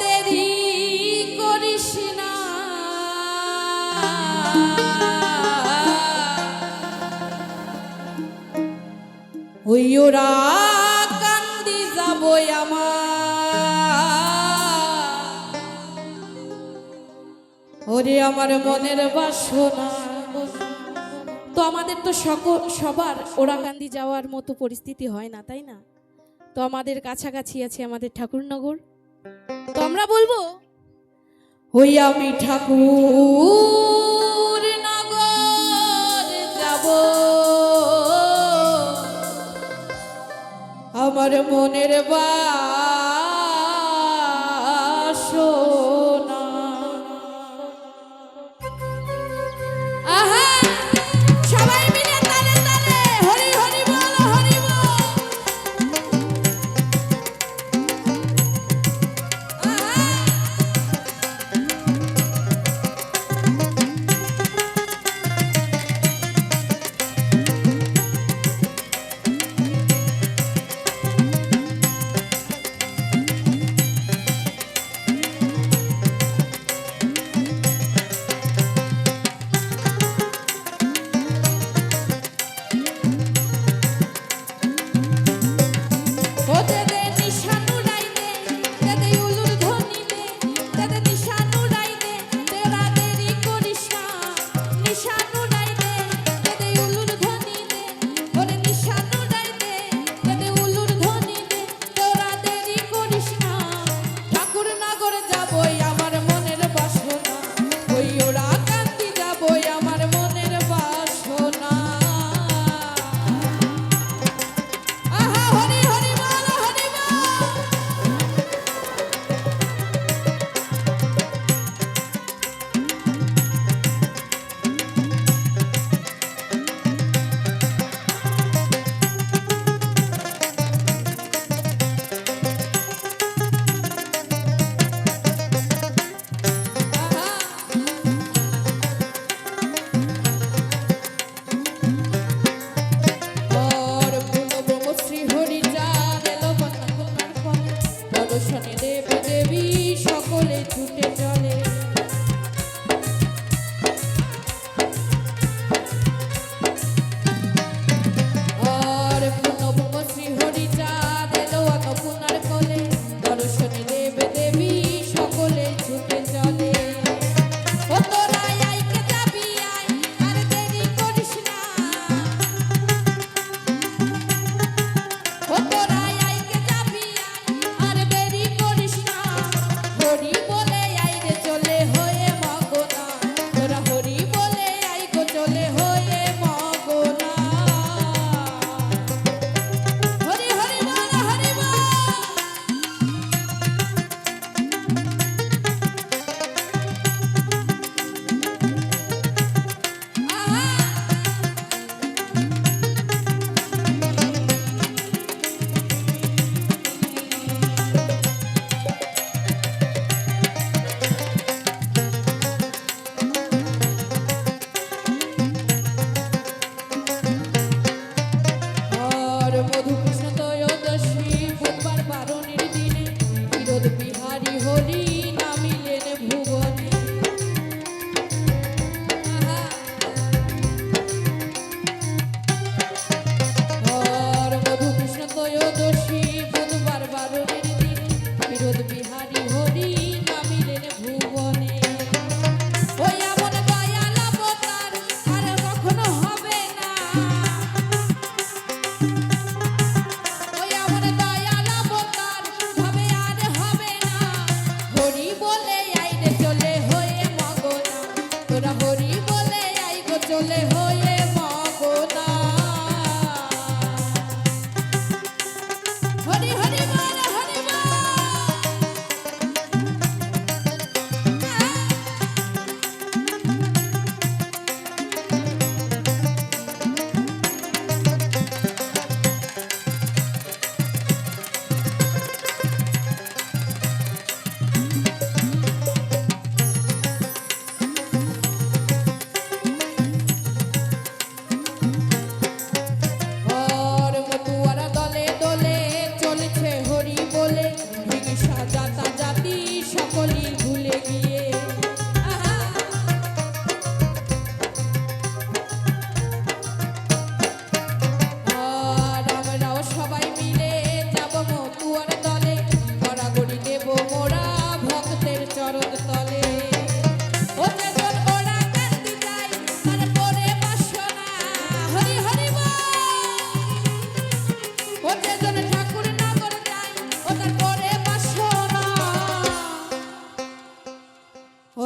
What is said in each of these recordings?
দেরি ওরা আমার। ওরে আমার মনের বাসনা। তো আমাদের তো সকল সবার ওরাকান্দি যাওয়ার মতো পরিস্থিতি হয় না, তাই না? তো আমাদের কাছাকাছি আছে আমাদের ঠাকুরনগর। তো আমরা বলব? ওই আমি ঠাকুর নগর যাব। আমার মনের বাসনা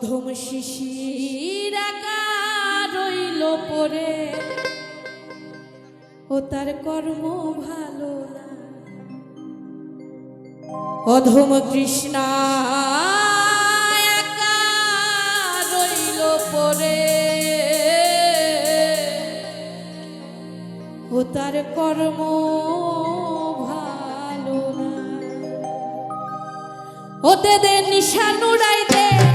অধম শিশির রইল পরে। ও তার কর্ম ভালো না। অধম কৃষ্ণা রইল পরে। ও তার কর্ম ভালো না। ওতে দে নিশান উড়াই দে